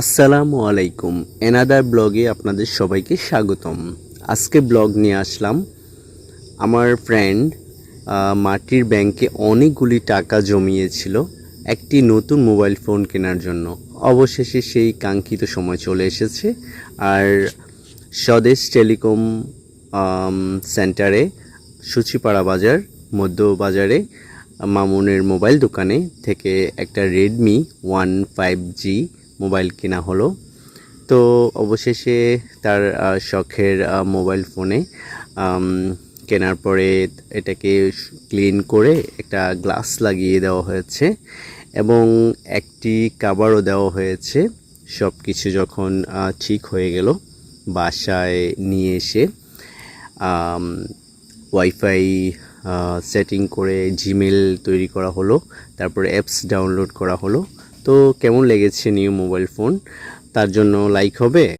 আসসালামু আলাইকুম। এনাদার ব্লগে আপনাদের সবাইকে স্বাগতম। আজকে ব্লগ নিয়ে আসলাম। আমার ফ্রেন্ড মাটির ব্যাংকে অনেকগুলি টাকা জমিয়েছিল একটি নতুন মোবাইল ফোন কেনার জন্য। অবশেষে সেই কাঙ্ক্ষিত সময় চলে এসেছে আর স্বদেশ টেলিকম সেন্টারে সূচিপাড়া বাজার মধ্য বাজারে মামুনের মোবাইল দোকানে থেকে একটা Redmi one five G mobile কেনা হলো। তো অবশেষে তার শখের মোবাইল ফোনে কেনার পরে এটাকে ক্লিন করে একটা গ্লাস লাগিয়ে দেওয়া হয়েছে এবং একটি কাভারও দেওয়া হয়েছে। সব কিছু যখন ঠিক হয়ে গেল বাসায় নিয়ে এসে ওয়াইফাই সেটিং করে জিমেল তৈরি করা হলো, তারপরে অ্যাপস ডাউনলোড করা হলো। তো কেমন লেগেছে নিউ মোবাইল ফোন? তার জন্য লাইক হবে।